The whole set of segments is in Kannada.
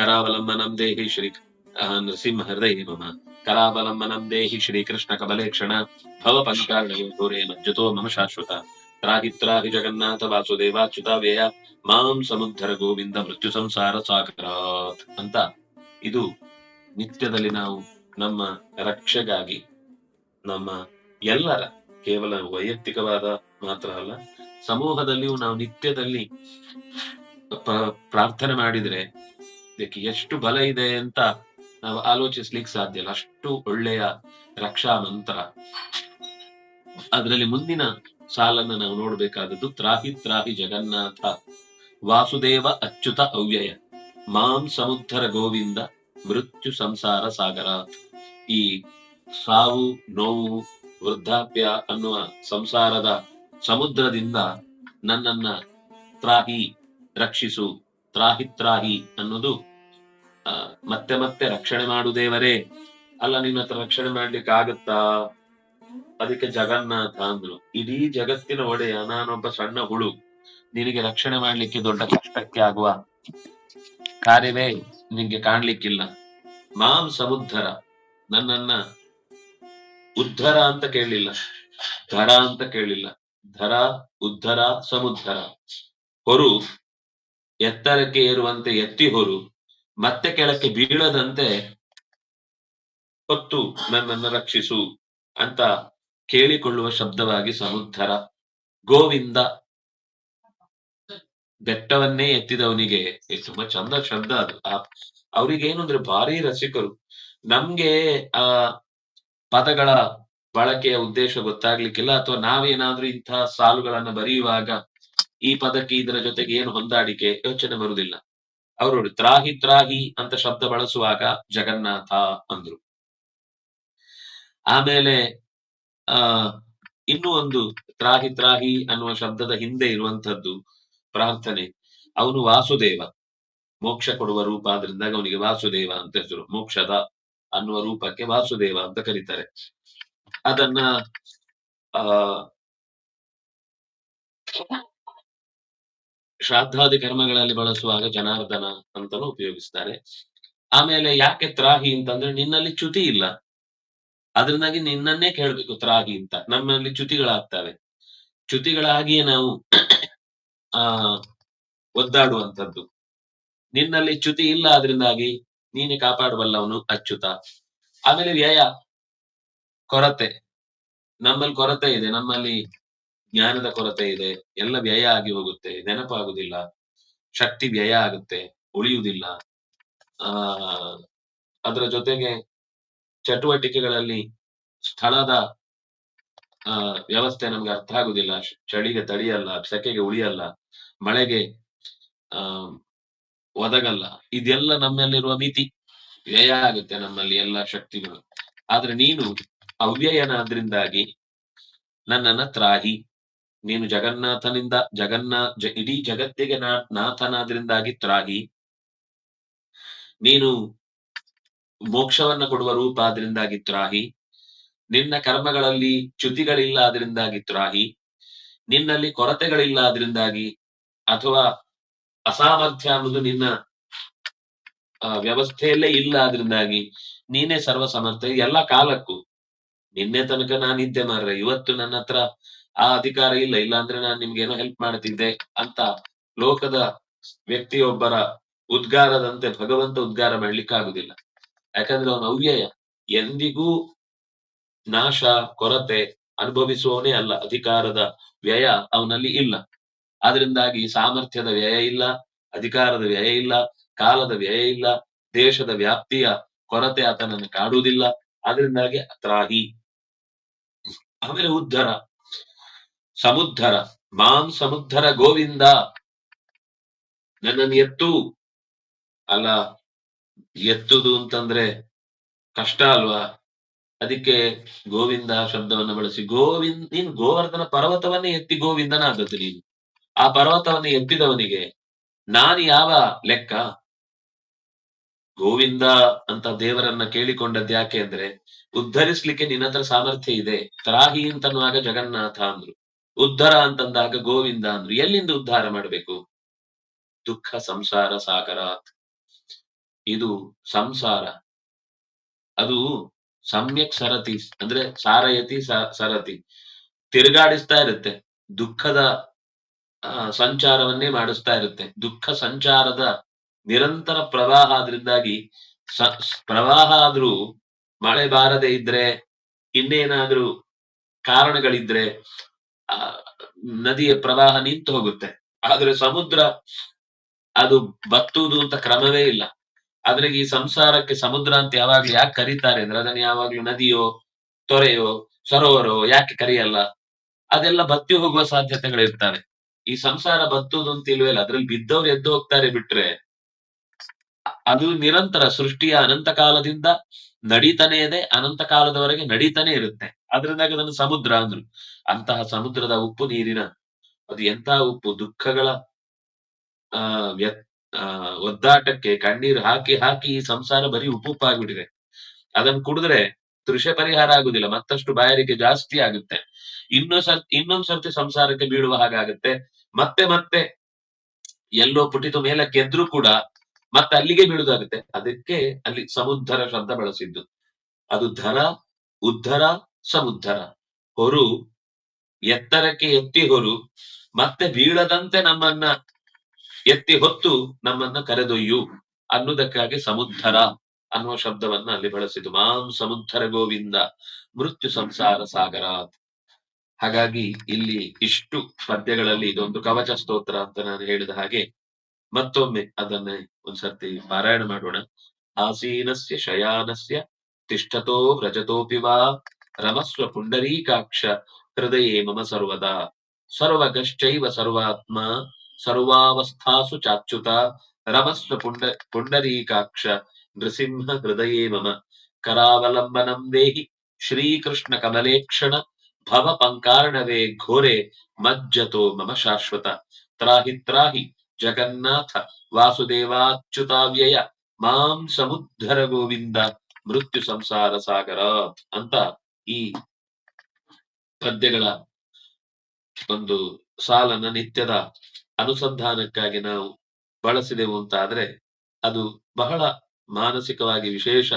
ಕರಾವಲಂಬನಂ ದೇಹಿ ಶ್ರೀ ನೃಸಿಂಹ ಹೃದಯ ಮಮ ಕರಾವಲಂಬನಂ ದೇಹಿ ಶ್ರೀಕೃಷ್ಣ ಕಬಲೇಕ್ಷಣ ಭವ ಪಂಚಾರಣಯ ಮಜ್ಜತೋ ಮಮ ಶಾಶ್ವತ. ತ್ರಾಹಿ ತ್ರಾಹಿ ಜಗನ್ನಾಥ ವಾಸುದೇವಾಚ್ಯುತ ವ್ಯಯ. ಮಾಂ ಸಮುದ್ರ ಗೋವಿಂದ ಮೃತ್ಯು ಸಂಸಾರ ಸಾಗರಾತ್ ಅಂತ ಇದು ನಿತ್ಯದಲ್ಲಿ ನಾವು ನಮ್ಮ ರಕ್ಷೆಗಾಗಿ ನಮ್ಮ ಎಲ್ಲರ ಕೇವಲ ವೈಯಕ್ತಿಕವಾದ ಮಾತ್ರ ಅಲ್ಲ, ಸಮೂಹದಲ್ಲಿಯೂ ನಾವು ನಿತ್ಯದಲ್ಲಿ ಪ್ರಾರ್ಥನೆ ಮಾಡಿದ್ರೆ ಇದಕ್ಕೆ ಎಷ್ಟು ಬಲ ಇದೆ ಅಂತ ನಾವು ಆಲೋಚಿಸ್ಲಿಕ್ಕೆ ಸಾಧ್ಯ ಇಲ್ಲ. ಅಷ್ಟು ಒಳ್ಳೆಯ ರಕ್ಷಾ ಮಂತ್ರ. ಅದರಲ್ಲಿ ಮುಂದಿನ ಸಾಲನ್ನ ನಾವು ನೋಡ್ಬೇಕಾದದ್ದು ತ್ರಾಹಿ ತ್ರಾಹಿ ಜಗನ್ನಾಥ. ವಾಸುದೇವ ಅಚ್ಯುತ ಅವ್ಯಯ. ಮಾಂ ಸಮುದ್ಧರ ಗೋವಿಂದ ಮೃತ್ಯು ಸಂಸಾರ ಸಾಗರ ಈ ಸಾವು, ನೋವು, ವೃದ್ಧಾಪ್ಯ ಅನ್ನುವ ಸಂಸಾರದ ಸಮುದ್ರದಿಂದ ನನ್ನನ್ನ ತ್ರಾಹಿ ರಕ್ಷಿಸು. ತ್ರಾಹಿ ತ್ರಾಹಿ ಅನ್ನೋದು ಮತ್ತೆ ಮತ್ತೆ ರಕ್ಷಣೆ ಮಾಡು ದೇವರೇ. ಅಲ್ಲ, ನಿನ್ನ ಹತ್ರ ರಕ್ಷಣೆ ಮಾಡ್ಲಿಕ್ಕೆ ಆಗತ್ತಾ? ಅದಕ್ಕೆ ಜಗನ್ನಾಥ ಅಂದ್ರು. ಇಡೀ ಜಗತ್ತಿನ ಒಡೆಯ ನಾನೊಬ್ಬ ಸಣ್ಣ ಹುಳು. ನಿನಗೆ ರಕ್ಷಣೆ ಮಾಡ್ಲಿಕ್ಕೆ ದೊಡ್ಡ ಕಷ್ಟಕ್ಕೆ ಆಗುವ ಕಾರ್ಯವೇ ನಿಂಗೆ ಕಾಣ್ಲಿಕ್ಕಿಲ್ಲ. ಮಾಂ ಸಮುದ್ಧರ. ನನ್ನನ್ನ ಉದ್ಧರ ಅಂತ ಕೇಳಿಲ್ಲ ಧರ ಅಂತ ಕೇಳಿಲ್ಲ ಧರ, ಉದ್ಧರ, ಸಮುದ್ಧರ. ಹೊರು, ಎತ್ತರಕ್ಕೆ ಏರುವಂತೆ ಎತ್ತಿ ಹೊರು. ಮತ್ತೆ ಕೆಳಕ್ಕೆ ಬೀಳದಂತೆ ಹೊತ್ತು ನನ್ನನ್ನು ರಕ್ಷಿಸು ಅಂತ ಕೇಳಿಕೊಳ್ಳುವ ಶಬ್ದವಾಗಿ ಸಮುದ್ಧರ ಗೋವಿಂದ ಬೆಟ್ಟವನ್ನೇ ಎತ್ತಿದವನಿಗೆ ತುಂಬಾ ಚಂದ ಶಬ್ದ ಅದು. ಆ- ಅವ್ರಿಗೇನು ಅಂದ್ರೆ ಭಾರಿ ರಸಿಕರು. ನಮ್ಗೆ ಆ ಪದಗಳ ಬಳಕೆಯ ಉದ್ದೇಶ ಗೊತ್ತಾಗ್ಲಿಕ್ಕಿಲ್ಲ ಅಥವಾ ನಾವೇನಾದ್ರೂ ಇಂತಹ ಸಾಲುಗಳನ್ನ ಬರೆಯುವಾಗ ಈ ಪದಕ್ಕೆ ಇದರ ಜೊತೆಗೆ ಏನು ಹೊಂದಾಣಿಕೆ ಯೋಚನೆ ಬರುವುದಿಲ್ಲ. ಅವರು ತ್ರಾಹಿ ತ್ರಾಹಿ ಅಂತ ಶಬ್ದ ಬಳಸುವಾಗ ಜಗನ್ನಾಥ ಅಂದ್ರು. ಆಮೇಲೆ, ಆ, ಇನ್ನೂ ಒಂದು ತ್ರಾಹಿ ತ್ರಾಹಿ ಅನ್ನುವ ಶಬ್ದದ ಹಿಂದೆ ಇರುವಂತದ್ದು ಪ್ರಾರ್ಥನೆ. ಅವನು ವಾಸುದೇವ. ಮೋಕ್ಷ ಕೊಡುವ ರೂಪ ಆದ್ರಿಂದ ಅವನಿಗೆ ವಾಸುದೇವ ಅಂತ ಹೆಸರು. ಮೋಕ್ಷದ ಅನ್ನುವ ರೂಪಕ್ಕೆ ವಾಸುದೇವ ಅಂತ ಕರೀತಾರೆ. ಅದನ್ನ, ಆ ಶ್ರಾದ್ದಾದಿ ಕರ್ಮಗಳಲ್ಲಿ ಬಳಸುವಾಗ ಜನಾರ್ದನ ಅಂತಾನು ಉಪಯೋಗಿಸ್ತಾರೆ. ಆಮೇಲೆ ಯಾಕೆ ತ್ರಾಹಿ ಅಂತಂದ್ರೆ ನಿನ್ನಲ್ಲಿ ಚ್ಯುತಿ ಇಲ್ಲ. ಅದರಿಂದಾಗಿ ನಿನ್ನನ್ನೇ ಕೇಳ್ಬೇಕು ತ್ರಾಹಿ ಅಂತ. ನಮ್ಮಲ್ಲಿ ಚ್ಯುತಿಗಳಾಗ್ತವೆ. ಚ್ಯುತಿಗಳಾಗಿಯೇ ನಾವು, ಆ, ಒದ್ದಾಡುವಂಥದ್ದು. ನಿನ್ನಲ್ಲಿ ಚ್ಯುತಿ ಇಲ್ಲ ಅದರಿಂದಾಗಿ ನೀನೆ ಕಾಪಾಡಬಲ್ಲವನು ಅಚ್ಯುತ. ಆಮೇಲೆ ವ್ಯಯ, ಕೊರತೆ. ನಮ್ಮಲ್ಲಿ ಕೊರತೆ ಇದೆ. ನಮ್ಮಲ್ಲಿ ಜ್ಞಾನದ ಕೊರತೆ ಇದೆ, ಎಲ್ಲ ವ್ಯಯ ಆಗಿ ಹೋಗುತ್ತೆ, ನೆನಪಾಗುದಿಲ್ಲ, ಶಕ್ತಿ ವ್ಯಯ ಆಗುತ್ತೆ, ಉಳಿಯುವುದಿಲ್ಲ. ಆ, ಅದರ ಜೊತೆಗೆ ಚಟುವಟಿಕೆಗಳಲ್ಲಿ ಸ್ಥಳದ, ಆ, ವ್ಯವಸ್ಥೆ ನಮ್ಗೆ ಅರ್ಥ ಆಗುದಿಲ್ಲ ಚಳಿಗೆ ತಡಿಯಲ್ಲ, ಸೆಕೆಗೆ ಉಳಿಯಲ್ಲ, ಮಳೆಗೆ, ಆ, ಒದಗಲ್ಲ, ಇದೆಲ್ಲ ನಮ್ಮಲ್ಲಿರುವ ಮಿತಿ. ವ್ಯಯ ಆಗುತ್ತೆ ನಮ್ಮಲ್ಲಿ ಎಲ್ಲ ಶಕ್ತಿಗಳು. ಆದ್ರೆ ನೀನು ಅವ್ಯಯನಾದ್ರಿಂದಾಗಿ ನನ್ನನ್ನ ತ್ರಾಹಿ ನೀನು ಜಗನ್ನಾಥನಿಂದ ಜಗನ್ನಾ ಇಡೀ ಜಗತ್ತಿಗೆ ನಾ, ನಾಥನಾದ್ರಿಂದಾಗಿ ತ್ರಾಗಿ, ನೀನು ಮೋಕ್ಷವನ್ನ ಕೊಡುವ ರೂಪ ಆದ್ರಿಂದಾಗಿ ತ್ರಾಹಿ, ನಿನ್ನ ಕರ್ಮಗಳಲ್ಲಿ ಚ್ಯುತಿಗಳಿಲ್ಲ ಆದ್ರಿಂದಾಗಿ ತ್ರಾಹಿ, ನಿನ್ನಲ್ಲಿ ಕೊರತೆಗಳಿಲ್ಲ ಅದರಿಂದಾಗಿ ಅಥವಾ ಅಸಾಮರ್ಥ್ಯ ಅನ್ನೋದು ನಿನ್ನ ವ್ಯವಸ್ಥೆಯಲ್ಲೇ ಇಲ್ಲ ಆದ್ರಿಂದಾಗಿ ನೀನೇ ಸರ್ವ ಸಮರ್ಥ ಎಲ್ಲ ಕಾಲಕ್ಕೂ ನಿನ್ನೆ ತನಕ ನಾನಿದ್ದೆ ಮಾರ್ರೆ. ಇವತ್ತು ನನ್ನ ಹತ್ರ ಆ ಅಧಿಕಾರ ಇಲ್ಲ ಇಲ್ಲ ಅಂದ್ರೆ ನಾನು ಏನೋ ಹೆಲ್ಪ್ ಮಾಡ್ತಿದ್ದೆ ಅಂತ ಲೋಕದ ವ್ಯಕ್ತಿಯೊಬ್ಬರ ಉದ್ಗಾರದಂತೆ ಭಗವಂತ ಉದ್ಗಾರ ಮಾಡ್ಲಿಕ್ಕೆ ಆಗುದಿಲ್ಲ. ಯಾಕಂದ್ರೆ ಅವನ ಅವ್ಯಯ ಎಂದಿಗೂ ನಾಶ, ಕೊರತೆ ಅನುಭವಿಸುವವನೇ ಅಲ್ಲ, ಅಧಿಕಾರದ ವ್ಯಯ ಅವನಲ್ಲಿ ಇಲ್ಲ. ಆದ್ರಿಂದಾಗಿ ಸಾಮರ್ಥ್ಯದ ವ್ಯಯ ಇಲ್ಲ, ಅಧಿಕಾರದ ವ್ಯಯ ಇಲ್ಲ, ಕಾಲದ ವ್ಯಯ ಇಲ್ಲ, ದೇಶದ ವ್ಯಾಪ್ತಿಯ ಕೊರತೆ ಆತನನ್ನು ಕಾಡುವುದಿಲ್ಲ. ಆದ್ರಿಂದಾಗಿ ಅತ್ರಾಹಿ. ಆಮೇಲೆ ಉದ್ಧರ. ಸಮುದ್ಧರ, ಮಾಂ ಸಮುದ್ಧರ ಗೋವಿಂದ. ನನ್ನನ್ನು ಎತ್ತು ಅಲ್ಲ, ಎತ್ತುದು ಅಂತಂದ್ರೆ ಕಷ್ಟ ಅಲ್ವಾ? ಅದಕ್ಕೆ ಗೋವಿಂದ ಶಬ್ದವನ್ನು ಬಳಸಿ. ಗೋವಿಂದ, ನೀನು ಗೋವರ್ಧನ ಪರ್ವತವನ್ನೇ ಎತ್ತಿ ಗೋವಿಂದನಾದದ್ದು ನೀನು. ಆ ಪರ್ವತವನ್ನು ಎತ್ತಿದವನಿಗೆ ನಾನು ಯಾವ ಲೆಕ್ಕ? ಗೋವಿಂದ ಅಂತ ದೇವರನ್ನ ಕೇಳಿಕೊಂಡದ್ದು ಯಾಕೆ ಅಂದ್ರೆ, ಉದ್ಧರಿಸ್ಲಿಕ್ಕೆ ನಿನ್ನ ಸಾಮರ್ಥ್ಯ ಇದೆ. ತ್ರಾಹಿ ಅಂತನ್ನುವಾಗ ಜಗನ್ನಾಥ ಅಂದ್ರು. ಉದ್ಧರ ಅಂತಂದಾಗ ಗೋವಿಂದ ಅಂದ್ರು, ಎಲ್ಲಿಂದ ಉದ್ಧಾರ ಮಾಡಬೇಕು? ದುಃಖ, ಸಂಸಾರ ಸಾಗರ ಇದು ಸಂಸಾರ. ಅದು ಸಮ್ಯಕ್ ಸರತಿ, ಅಂದ್ರೆ ಸಾರಯತಿ ಸರತಿ. ತಿರುಗಾಡಿಸ್ತಾ ಇರುತ್ತೆ. ದುಃಖದ ಸಂಚಾರವನ್ನೇ ಮಾಡಿಸ್ತಾ ಇರುತ್ತೆ. ದುಃಖ ಸಂಚಾರದ ನಿರಂತರ ಪ್ರವಾಹ ಆದ್ರಿಂದಾಗಿ ಸ- ಪ್ರವಾಹ ಆದ್ರೂ ಮಳೆ ಬಾರದೆ ಇದ್ರೆ, ಇನ್ನೇನಾದ್ರೂ ಕಾರಣಗಳಿದ್ರೆ ಆ, ನದಿಯ ಪ್ರವಾಹ ನಿಂತು ಹೋಗುತ್ತೆ. ಆದ್ರೆ ಸಮುದ್ರ ಅದು ಬತ್ತುವುದು ಅಂತ ಕ್ರಮವೇ ಇಲ್ಲ. ಆದ್ರೆ ಈ ಸಂಸಾರಕ್ಕೆ ಸಮುದ್ರ ಅಂತ ಯಾವಾಗ್ಲೂ ಯಾಕೆ ಕರೀತಾರೆ ಅಂದ್ರೆ ಅದನ್ನ ಯಾವಾಗ್ಲೂ ನದಿಯೋ ತೊರೆಯೋ ಸರೋವರೋ ಯಾಕೆ ಕರೆಯಲ್ಲ? ಅದೆಲ್ಲ ಬತ್ತಿ ಹೋಗುವ ಸಾಧ್ಯತೆಗಳಿರ್ತವೆ. ಈ ಸಂಸಾರ ಬತ್ತುವುದು ಅಂತ ಇಲ್ವೇ ಇಲ್ಲ. ಅದ್ರಲ್ಲಿ ಬಿದ್ದವ್ರು ಎದ್ದು ಹೋಗ್ತಾರೆ ಬಿಟ್ರೆ ಅದು ನಿರಂತರ ಸೃಷ್ಟಿಯ ಅನಂತ ಕಾಲದಿಂದ ನಡೀತಾನೆ ಇದೆ ಅನಂತ ಕಾಲದವರೆಗೆ ನಡೀತಾನೆ ಇರುತ್ತೆ. ಅದ್ರಿಂದಾಗಿ ಅದನ್ನು ಸಮುದ್ರ ಅಂದ್ರು. ಅಂತಹ ಸಮುದ್ರದ ಉಪ್ಪು ನೀರಿನ ಅದು ಎಂತ ಉಪ್ಪು? ದುಃಖಗಳ, ಆ ಒದ್ದಾಟಕ್ಕೆ ಕಣ್ಣೀರು ಹಾಕಿ ಹಾಕಿ ಈ ಸಂಸಾರ ಬರೀ ಉಪ್ಪುಪ್ಪಾಗ್ಬಿಟ್ಟಿದೆ. ಅದನ್ನು ಕುಡಿದ್ರೆ ತೃಷೆ ಪರಿಹಾರ ಆಗುದಿಲ್ಲ, ಮತ್ತಷ್ಟು ಬಾಯಾರಿಕೆ ಜಾಸ್ತಿ ಆಗುತ್ತೆ. ಇನ್ನೊಂದ್ ಸರ್, ಇನ್ನೊಂದ್ ಸರ್ತಿ ಸಂಸಾರಕ್ಕೆ ಬೀಳುವ ಹಾಗಾಗುತ್ತೆ ಮತ್ತೆ ಮತ್ತೆ ಎಲ್ಲೋ ಪುಟಿತು ಮೇಲೆ ಎದ್ರು ಕೂಡ ಮತ್ತೆ ಅಲ್ಲಿಗೆ ಬೀಳುದಾಗುತ್ತೆ. ಅದಕ್ಕೆ ಅಲ್ಲಿ ಸಮುದ್ರ ಶಬ್ದ ಬಳಸಿದ್ದು. ಅದು ಧರ, ಉದ್ಧರ ಸಮುದ್ರ ಹೊರು, ಎತ್ತರಕ್ಕೆ ಎತ್ತಿ ಹೊರು, ಮತ್ತೆ ಬೀಳದಂತೆ ನಮ್ಮನ್ನ ಎತ್ತಿ ಹೊತ್ತು ನಮ್ಮನ್ನ ಕರೆದೊಯ್ಯು ಅನ್ನುವುದಕ್ಕಾಗಿ ಸಮುದ್ರ ಅನ್ನುವ ಶಬ್ದವನ್ನ ಅಲ್ಲಿ ಬಳಸಿತು ಮಾಂ ಸಮುದ್ರ ಗೋವಿಂದ, ಮೃತ್ಯು ಸಂಸಾರ ಸಾಗರ ಹಾಗಾಗಿ ಇಲ್ಲಿ ಇಷ್ಟು ಪದ್ಯಗಳಲ್ಲಿ ಇದೊಂದು ಕವಚ ಸ್ತೋತ್ರ ಅಂತ ನಾನು ಹೇಳಿದ ಹಾಗೆ ಮತ್ತೊಮ್ಮೆ ಅದನ್ನೇ ಒಂದ್ಸರ್ತಿ ಪಾರಾಯಣ ಮಾಡೋಣ. ಆಸೀನಸ್ಯ, ಶಯಾನಸ್ಯ, ತಿಷ್ಠತೋ ವ್ರಜತೋಪಿ ವಾ. ರಮಸ್ವ ಪುಂಡರೀಕಾಕ್ಷ ಹೃದಯೇ ಮಮ ಸರ್ವದಾ ಸರ್ವಗಶ್ಚೈವ ಸರ್ವಾತ್ಮ ಸರ್ವಾವಸ್ಥಾಸು ಚಾಚ್ಯುತ ರಮಸ್ವ ಪುಂಡ ಪುಂಡರೀಕಾಕ್ಷ ನೃಸಿಂಹ ಹೃದಯೇ ಮಮ ಕರಾವಲಂಬನಂ ದೇಹಿ ಶ್ರೀಕೃಷ್ಣ ಕಮಲೇಕ್ಷಣ ಭವ ಪಂಕಾರ್ಣವೇ ಘೋರೆ ಮಜ್ಜತೋ ಮಮ ಶಾಶ್ವತ ತ್ರಾಹಿ ತ್ರಾಹಿ ಜಗನ್ನಾಥ ವಾಸುದೇವಾಚ್ಯುತಾವ್ಯಯ ಮಾಂ ಸಮುದ್ಧರ ಗೋವಿಂದ ಮೃತ್ಯು ಸಂಸಾರ ಸಾಗರ ಅಂತ ಈ ಪದ್ಯಗಳ ಒಂದು ಸಾಲನ್ನ ನಿತ್ಯದ ಅನುಸಂಧಾನಕ್ಕಾಗಿ ನಾವು ಬಳಸಿದೆವು ಅಂತ ಆದ್ರೆ ಅದು ಬಹಳ ಮಾನಸಿಕವಾಗಿ ವಿಶೇಷ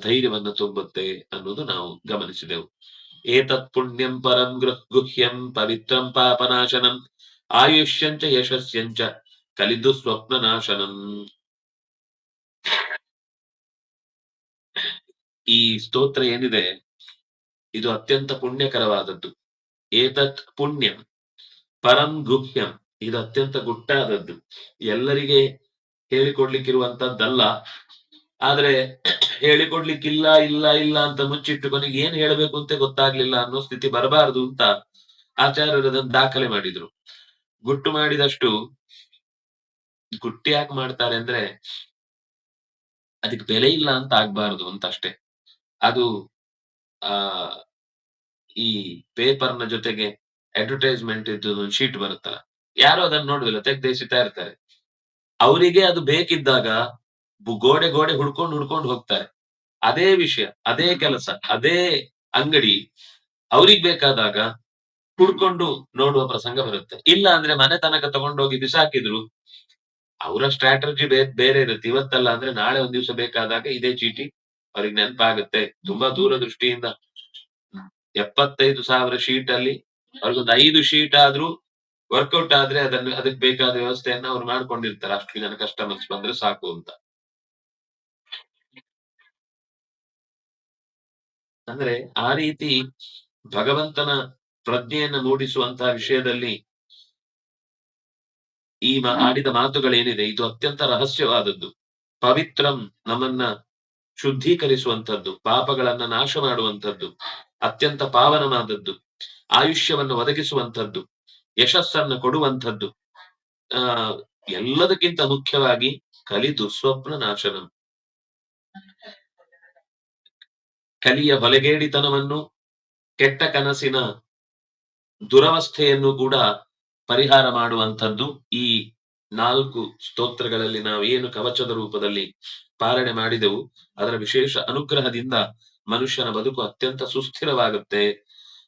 ಧೈರ್ಯವನ್ನ ತುಂಬುತ್ತೆ ಅನ್ನೋದು ನಾವು ಗಮನಿಸಿದೆವು. ಏತತ್ ಪುಣ್ಯಂ ಪರಂ ಗೃಹ್ ಗುಹ್ಯಂ ಪವಿತ್ರಂ ಪಾಪನಾಶನಂ ಆಯುಷ್ಯಂಚ ಯಶಸ್ಯಂಚ ಕಲಿದು ಸ್ವಪ್ನ ನಾಶನಂ ಈ ಸ್ತೋತ್ರ ಏನಿದೆ? ಇದು ಅತ್ಯಂತ ಪುಣ್ಯಕರವಾದದ್ದು. ಏತತ್ ಪುಣ್ಯಂ ಪರಂ ಗುಹ್ಯಂ. ಇದು ಅತ್ಯಂತ ಗುಟ್ಟಾದದ್ದು. ಎಲ್ಲರಿಗೆ ಹೇಳಿಕೊಡ್ಲಿಕ್ಕಿರುವಂತದ್ದಲ್ಲ. ಆದ್ರೆ ಹೇಳಿಕೊಡ್ಲಿಕ್ಕಿಲ್ಲ, ಇಲ್ಲ ಇಲ್ಲ ಅಂತ ಮುಚ್ಚಿಟ್ಟು ಕೊನೆಗೆ ಏನ್ ಹೇಳಬೇಕು ಅಂತ ಗೊತ್ತಾಗ್ಲಿಲ್ಲ ಅನ್ನೋ ಸ್ಥಿತಿ ಬರಬಾರದು ಅಂತ ಆಚಾರ್ಯರು ಅದನ್ನ ದಾಖಲೆ ಮಾಡಿದ್ರು. ಗುಟ್ಟು ಮಾಡಿದಷ್ಟು ಗುಟ್ಟಿ ಯಾಕೆ ಮಾಡ್ತಾರೆ ಅಂದ್ರೆ ಅದಕ್ಕೆ ಬೆಲೆ ಇಲ್ಲ ಅಂತ ಆಗ್ಬಾರ್ದು ಅಂತ ಅಷ್ಟೇ ಅದು ಈ ಪೇಪರ್ನ ಜೊತೆಗೆ ಅಡ್ವರ್ಟೈಸ್ಮೆಂಟ್ ಇದ್ದು ಒಂದು ಶೀಟ್ ಬರುತ್ತಲ್ಲ ಯಾರು ಅದನ್ನ ನೋಡುದಿಲ್ಲ ತೆಗ್ದೇಸಿತಾ ಇರ್ತಾರೆ. ಅವರಿಗೆ ಅದು ಬೇಕಿದ್ದಾಗ ಗೋಡೆ ಗೋಡೆ ಹುಡ್ಕೊಂಡು ಹುಡ್ಕೊಂಡು ಹೋಗ್ತಾರೆ. ಅದೇ ವಿಷಯ ಅದೇ ಕೆಲಸ ಅದೇ ಅಂಗಡಿ. ಅವ್ರಿಗೆ ಬೇಕಾದಾಗ ಹುಡ್ಕೊಂಡು ನೋಡುವ ಪ್ರಸಂಗ ಬರುತ್ತೆ. ಇಲ್ಲ ಅಂದ್ರೆ ಮನೆ ತನಕ ತಗೊಂಡೋಗಿ ಬಿಸಾಕಿದ್ರು ಅವರ ಸ್ಟ್ರಾಟಜಿ ಬೇರೆ ಇರುತ್ತೆ. ಇವತ್ತಲ್ಲ ಅಂದ್ರೆ ನಾಳೆ ಒಂದ್ ದಿವಸ ಬೇಕಾದಾಗ ಇದೇ ಚೀಟಿ. ಅವ್ರಿಗೆ ನೆನಪಾಗುತ್ತೆ. ತುಂಬಾ ದೂರದೃಷ್ಟಿಯಿಂದ ಎಪ್ಪತ್ತೈದು ಸಾವಿರ ಶೀಟ್ ಅಲ್ಲಿ ಅವ್ರಿಗೊಂದು ಐದು ಶೀಟ್ ಆದ್ರೂ ವರ್ಕೌಟ್ ಆದ್ರೆ ಅದನ್ನ, ಅದಕ್ಕೆ ಬೇಕಾದ ವ್ಯವಸ್ಥೆಯನ್ನ ಅವ್ರು ಮಾಡ್ಕೊಂಡಿರ್ತಾರೆ. ಅಷ್ಟು ಜನ ಕಸ್ಟಮರ್ಸ್ ಬಂದ್ರೆ ಸಾಕು ಅಂತ. ಅಂದ್ರೆ ಆ ರೀತಿ ಭಗವಂತನ ಪ್ರಜ್ಞೆಯನ್ನ ಮೂಡಿಸುವಂತಹ ವಿಷಯದಲ್ಲಿ ಈ ಆಡಿದ ಮಾತುಗಳೇನಿದೆ, ಇದು ಅತ್ಯಂತ ರಹಸ್ಯವಾದದ್ದು. ಪವಿತ್ರಂ ನಮ್ಮನ್ನ ಶುದ್ಧೀಕರಿಸುವಂತದ್ದು ಪಾಪಗಳನ್ನ ನಾಶ ಮಾಡುವಂತದ್ದು ಅತ್ಯಂತ ಪಾವನವಾದದ್ದು, ಆಯುಷ್ಯವನ್ನು ಒದಗಿಸುವಂತದ್ದು ಯಶಸ್ಸನ್ನು ಕೊಡುವಂಥದ್ದು, ಆ, ಎಲ್ಲದಕ್ಕಿಂತ ಮುಖ್ಯವಾಗಿ ಕಲಿ ಸ್ವಪ್ನ ನಾಶನ. ಕಲಿಯ ಬಲಗೇಡಿತನವನ್ನು ಕೆಟ್ಟ ಕನಸಿನ ದುರವಸ್ಥೆಯನ್ನು ಕೂಡ ಪರಿಹಾರ ಮಾಡುವಂಥದ್ದು ಈ ನಾಲ್ಕು ಸ್ತೋತ್ರಗಳಲ್ಲಿ ನಾವು ಏನು ಕವಚದ ರೂಪದಲ್ಲಿ ಪಾಲನೆ ಮಾಡಿದೆವು, ಅದರ ವಿಶೇಷ ಅನುಗ್ರಹದಿಂದ ಮನುಷ್ಯನ ಬದುಕು ಅತ್ಯಂತ ಸುಸ್ಥಿರವಾಗುತ್ತೆ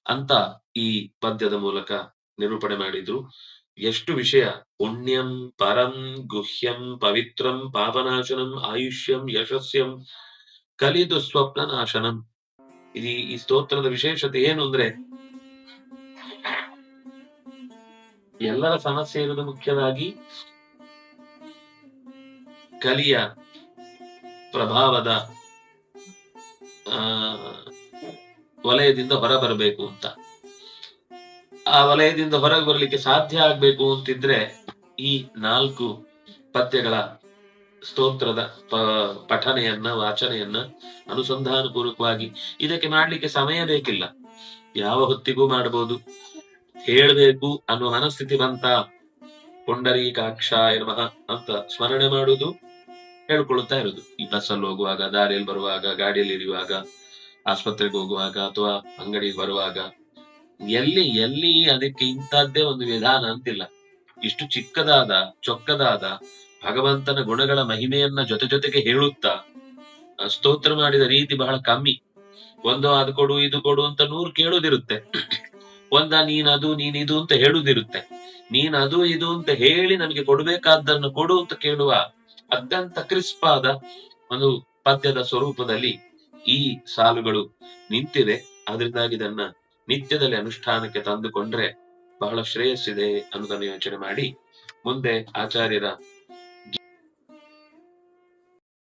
ಅಂತ ಈ ಪದ್ಯದ ಮೂಲಕ ನಿರೂಪಣೆ ಮಾಡಿದ್ರು. ಎಷ್ಟು ವಿಷಯ? ಪುಣ್ಯಂ, ಪರಂ, ಗುಹ್ಯಂ, ಪವಿತ್ರಂ, ಪಾಪನಾಶನಂ, ಆಯುಷ್ಯಂ, ಯಶಸ್ಯಂ, ಕಲಿದು ಸ್ವಪ್ನ ನಾಶನಂ ಇದು ಈ ಸ್ತೋತ್ರದ ವಿಶೇಷತೆ ಏನು ಅಂದ್ರೆ, ಎಲ್ಲರ ಸಮಸ್ಯೆ ಇರುವುದು ಮುಖ್ಯವಾಗಿ ಕಲಿಯ ಪ್ರಭಾವದ ವಲಯದಿಂದ ಹೊರಬರಬೇಕು ಅಂತ. ಆ ವಲಯದಿಂದ ಹೊರಗೆ ಬರಲಿಕ್ಕೆ ಸಾಧ್ಯ ಆಗ್ಬೇಕು ಅಂತಿದ್ರೆ ಈ ನಾಲ್ಕು ಪದ್ಯಗಳ ಸ್ತೋತ್ರದ ಪಠನೆಯನ್ನ, ವಾಚನೆಯನ್ನ ಅನುಸಂಧಾನ ಪೂರ್ವಕವಾಗಿ ಇದಕ್ಕೆ ಮಾಡ್ಲಿಕ್ಕೆ ಸಮಯ ಬೇಕಿಲ್ಲ. ಯಾವ ಹೊತ್ತಿಗೂ ಮಾಡಬಹುದು ಹೇಳ್ಬೇಕು ಅನ್ನೋ ಮನಸ್ಥಿತಿ ಬಂತ. ಪುಂಡರೀಕಾಕ್ಷಾಯ ನಮಃ ಅಂತ ಸ್ಮರಣೆ ಮಾಡುವುದು ಹೇಳ್ಕೊಳ್ತಾ ಇರುದು. ಈ ಬಸ್ಸಲ್ಲಿ ಹೋಗುವಾಗ, ದಾರಿಯಲ್ಲಿ ಬರುವಾಗ, ಗಾಡಿಯಲ್ಲಿ ಇರುವಾಗ ಆಸ್ಪತ್ರೆಗೆ ಹೋಗುವಾಗ ಅಥವಾ ಅಂಗಡಿಗೆ ಬರುವಾಗ, ಎಲ್ಲಿ ಎಲ್ಲಿ ಅದಕ್ಕೆ ಇಂತಹದ್ದೇ ಒಂದು ವಿಧಾನ ಅಂತಿಲ್ಲ. ಇಷ್ಟು ಚಿಕ್ಕದಾದ, ಚೊಕ್ಕದಾದ ಭಗವಂತನ ಗುಣಗಳ ಮಹಿಮೆಯನ್ನ ಜೊತೆ ಜೊತೆಗೆ ಹೇಳುತ್ತಾ ಸ್ತೋತ್ರ ಮಾಡಿದ ರೀತಿ ಬಹಳ ಕಮ್ಮಿ. ಒಂದು ಅದು ಕೊಡು, ಇದು ಕೊಡು ಅಂತ ನೂರು ಕೇಳುದಿರುತ್ತೆ. ಒಂದ ನೀನ್ ಅದು, ನೀನ್ ಅಂತ ಹೇಳುದಿರುತ್ತೆ. ನೀನ್ ಅದು, ಇದು ಅಂತ ಹೇಳಿ ನನಗೆ ಕೊಡ್ಬೇಕಾದ್ದನ್ನು ಕೊಡು ಅಂತ ಕೇಳುವ ಅತ್ಯಂತ ಕ್ರಿಸ್ಪಾದ ಒಂದು ಪದ್ಯದ ಸ್ವರೂಪದಲ್ಲಿ ಈ ಸಾಲುಗಳು ನಿಂತಿದೆ ಅದರಿಂದಾಗಿ ಇದನ್ನ ನಿತ್ಯದಲ್ಲಿ ಅನುಷ್ಠಾನಕ್ಕೆ ತಂದುಕೊಂಡ್ರೆ ಬಹಳ ಶ್ರೇಯಸ್ಸಿದೆ ಅನ್ನೋದನ್ನು ಯೋಚನೆ ಮಾಡಿ ಮುಂದೆ ಆಚಾರ್ಯರ